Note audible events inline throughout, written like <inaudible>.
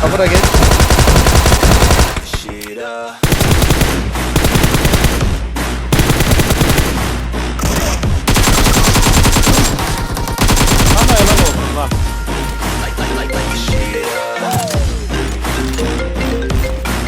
Kabura geç. Ama helal olsun lan.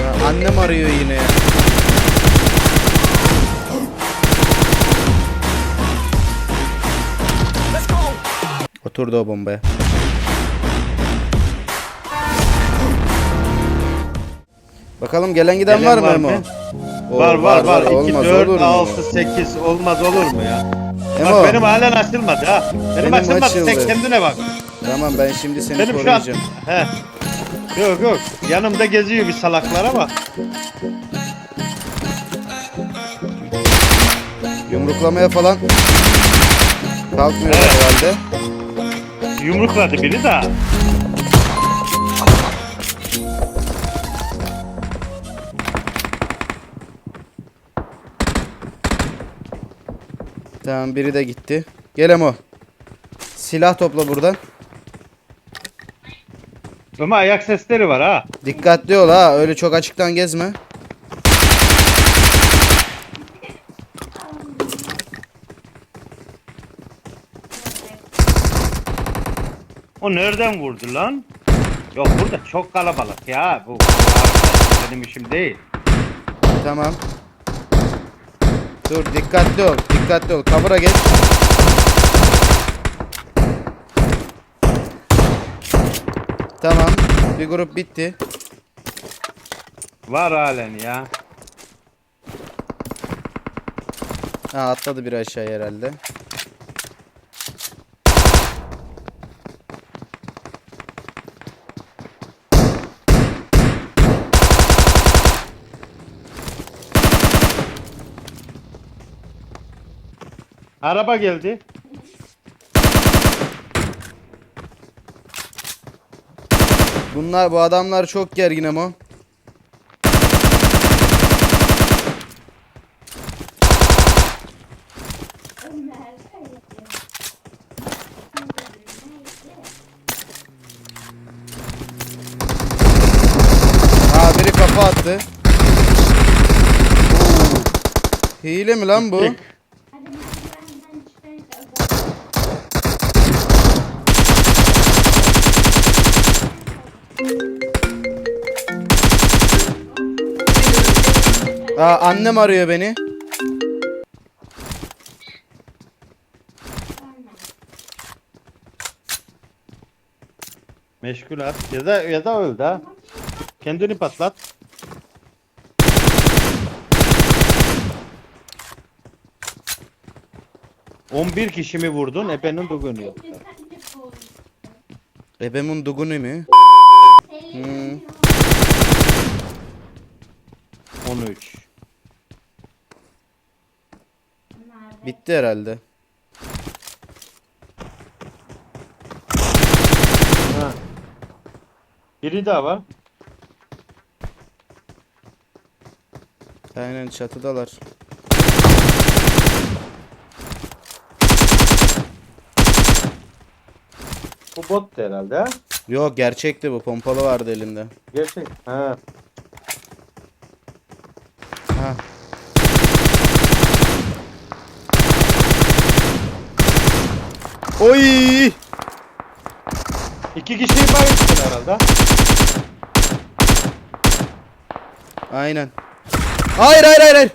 Ya, annem arıyor yine ya. Oturdu o bombaya. Bakalım gelen giden Gelen var mı var Emo? mı? Oo, var var var. 2, Olmaz 4, olur mu? 6, 8 olmaz olur mu ya? Emo, Bak benim halen açılmadı ha. Benim, Benim açılmadı açıldı. sen kendine bak. Tamam ben şimdi seni Benim şu an... koruyacağım. He. Yok yok. Yanımda geziyor bir salaklar ama. Yumruklamaya falan kalkmıyor herhalde. Yumrukladı biri de. Tamam biri de gitti. Gel Emo. Silah topla buradan. Ama ayak sesleri var ha. Dikkatli ol ha. Öyle çok açıktan gezme. O nereden vurdu lan? Yok burada çok kalabalık ya. Bu benim işim değil. Tamam. Dur dikkatli ol. Dikkatli ol. Kabura geç. Tamam. Bir grup bitti. Var halen ya. Ha atladı bir aşağıya herhalde. Araba geldi. Bunlar bu adamlar çok gergin ama. Aa biri kafa attı. Hile mi lan bu? Aa annem arıyor beni. Meşgul at. Ya da ya da öldü ha. Kendini patlat. On bir kişi mi vurdun? Ebenin bugünü yok. Ebemun dugunu mu? Hmm. 13. Bitti herhalde. Ha. Biri daha var. Aynen çatıdalar. Bu bot herhalde ha. Yok gerçekti bu. Pompalı vardı elinde. Gerçek. Ha. Ha. Oy! İki kişiyi bayılttın herhalde. Aynen. Hayır hayır hayır hayır.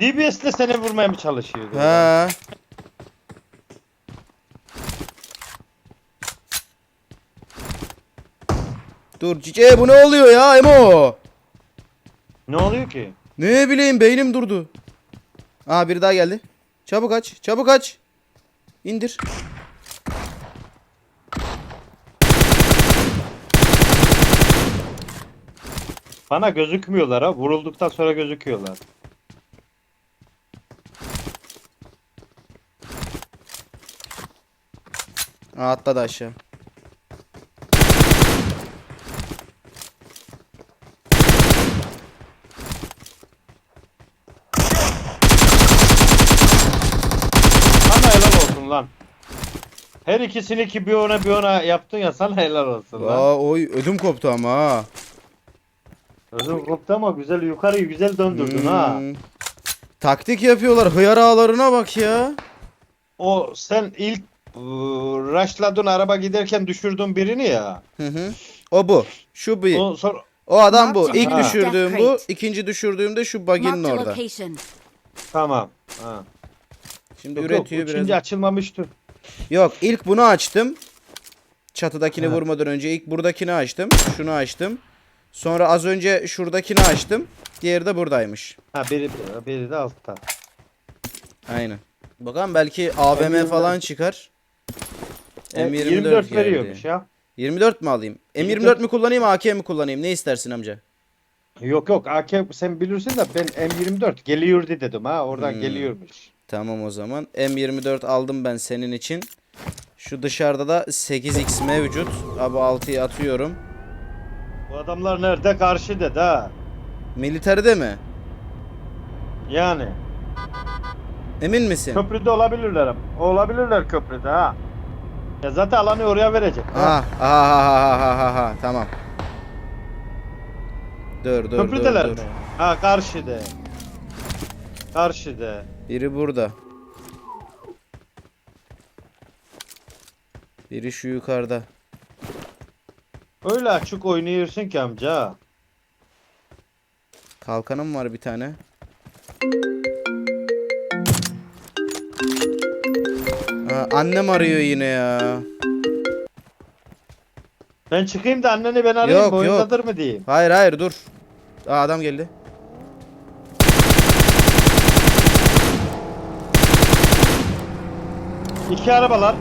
DBS de seni vurmaya mı çalışıyordu? Ha. Dur cice bu ne oluyor ya Emo? Ne oluyor ki? Ne bileyim beynim durdu. Aa biri daha geldi. Çabuk aç. Çabuk aç. İndir. Bana gözükmüyorlar ha. Vurulduktan sonra gözüküyorlar. Aa atladı aşağı. Ulan. Her ikisini ki bir ona bir ona yaptın ya sana helal olsun lan. Aa, oy ödüm koptu ama ha. Özür koptu ama güzel yukarı güzel döndürdün ha. Hmm. Taktik yapıyorlar. Hıyar ağlarına bak ya. O sen ilk ıı, rushladın araba giderken düşürdün birini ya. Hı hı. O bu. Şu bir. O, O sonra adam bu. İlk Ha. düşürdüğüm bu. İkinci düşürdüğümde şu bug'inin Marked a orada. location. tamam. Ha. Şimdi Yok, yok, üretiyor ikinci biraz. açılmamıştı. Yok ilk bunu açtım. Çatıdakini Ha. vurmadan önce ilk buradakini açtım. Şunu açtım. Sonra az önce şuradakini açtım. Diğeri de buradaymış. Ha biri biri de altta. Aynen. Bakalım belki AVM M24 falan çıkar. E, M24 24 geldi. veriyormuş ya. 24 mi alayım? M24 mi kullanayım AK mi kullanayım? Ne istersin amca? Yok yok AK sen bilirsin de ben M24 geliyordu dedim ha oradan Hmm. geliyormuş. Tamam o zaman. M24 aldım ben senin için. Şu dışarıda da 8x mevcut. Abi 6'yı atıyorum. Bu adamlar nerede karşıda da. Militeride mi? Yani Emin misin? köprüde olabilirler. Olabilirler köprüde ha. Ya zaten alanı oraya verecek. ha. Ah, ah, ah, ah, ah, ah, tamam. Dur dur dur Köprüdeler dur. mi? Ha karşıda. Karşıda. Biri burada. Biri şu yukarıda. Öyle açık oynuyorsun ki amca. Kalkanım var bir tane. Aa, annem arıyor yine ya. Ben çıkayım da anneni ben arayayım. Yok, yok. oyundadır mı diyeyim. Hayır hayır dur. Aa, adam geldi. İki arabalar.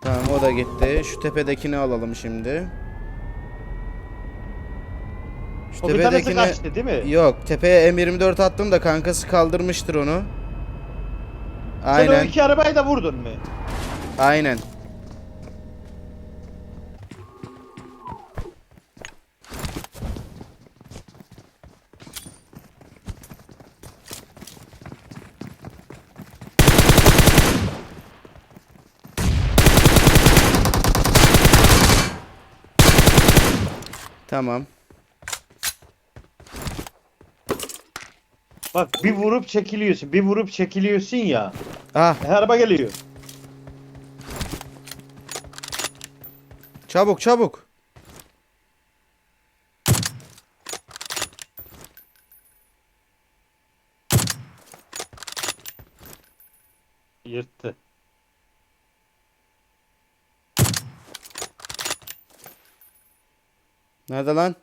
Tamam o da gitti. Şu tepedekini alalım şimdi. Şu O bir tanesi tepedekini... kaçtı değil mi? Yok tepeye M24 attım da kankası kaldırmıştır onu. Sen o Aynen. iki arabayı da vurdun mu? Aynen. Tamam. Bak bir vurup çekiliyorsun. Bir vurup çekiliyorsun ya. Ah E, araba geliyor. çabuk çabuk. Yırttı. Nerede lan?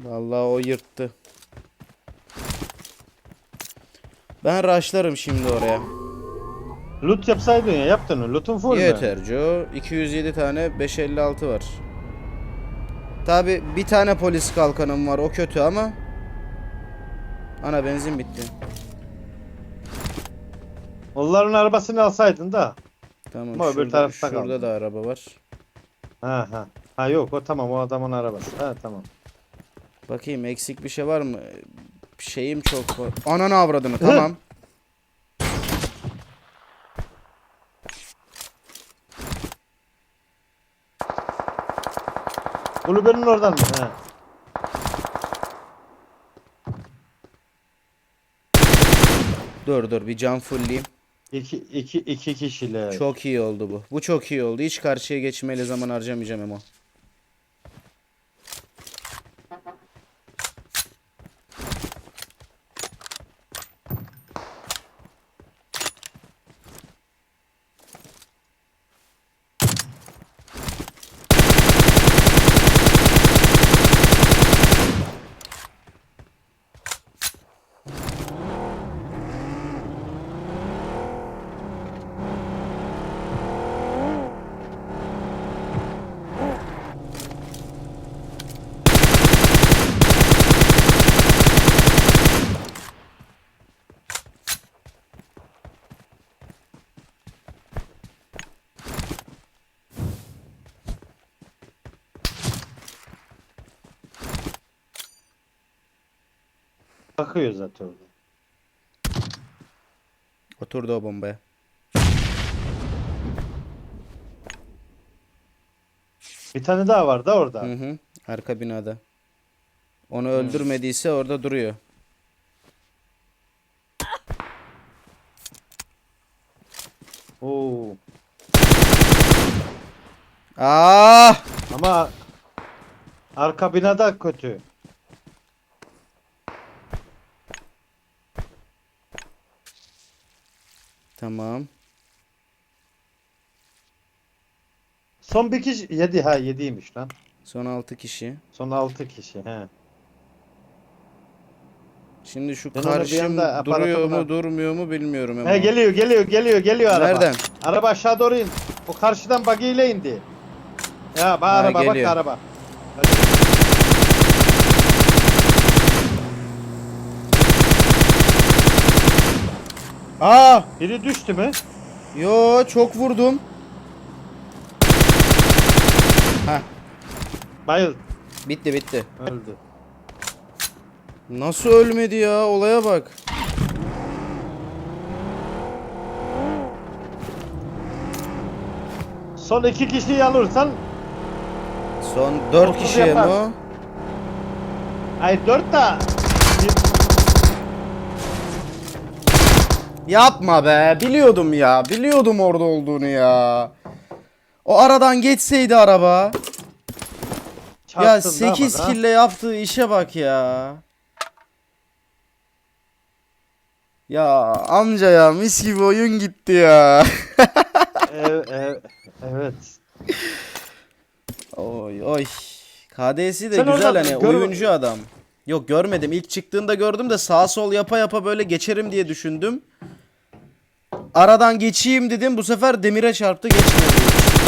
Vallahi o yırttı. Ben raşlarım şimdi oraya. Loot yapsaydın ya yaptın mı? Loot'un full mü? Yeter Joe. 207 tane 556 var. Tabi bir tane polis kalkanım var o kötü ama. Ana benzin bitti. Onların arabasını alsaydın da. Tamam Ama öbür şurada, tarafta şurada kaldı. da araba var. Ha ha. Ha yok o tamam o adamın arabası. Ha tamam. Bakayım eksik bir şey var mı? Şeyim çok. Ananı avradını tamam. <laughs> Kulübenin oradan mı? Ha. dur dur bir can fullleyeyim. İki, iki, iki kişiler. Çok iyi oldu bu. Bu çok iyi oldu. Hiç karşıya geçmeyle zaman harcamayacağım Emo. Bakıyor zaten orada. Oturdu o bombaya. Bir tane daha var da orada. Hı hı. Arka binada. Onu öldürmediyse orada duruyor. Oo. Ah! Ama arka binada kötü. Tamam. Son bir kişi yedi ha yediymiş lan. Son 6 kişi. Son altı kişi he. Şimdi şu Ben ona bir karşım anda duruyor aparatımla- mu durmuyor mu bilmiyorum ama. He geliyor geliyor geliyor geliyor araba. Nereden? Araba aşağı doğru in. O karşıdan buggy ile indi. Ya bak araba bak geliyor. araba. Aa! Biri düştü mü? Yo çok vurdum. Heh Bayıl. bitti bitti. Öldü. Nasıl ölmedi ya olaya bak. Son iki kişiyi alırsan Son 4 Otuz kişiye yapar. mi? ay dört da bir- Yapma be biliyordum ya biliyordum orada olduğunu ya. O aradan geçseydi araba. Ya çarptın, ne 8 yapar, ha? kille yaptığı işe bak ya. Ya amca ya mis gibi oyun gitti ya. <laughs> Evet, evet, evet. oy oy. KD'si de Sen güzel orada hani gör- oyuncu adam. Yok görmedim. İlk çıktığında gördüm de sağ sol yapa yapa böyle geçerim diye düşündüm. Aradan geçeyim dedim. Bu sefer demire çarptı geçmedi.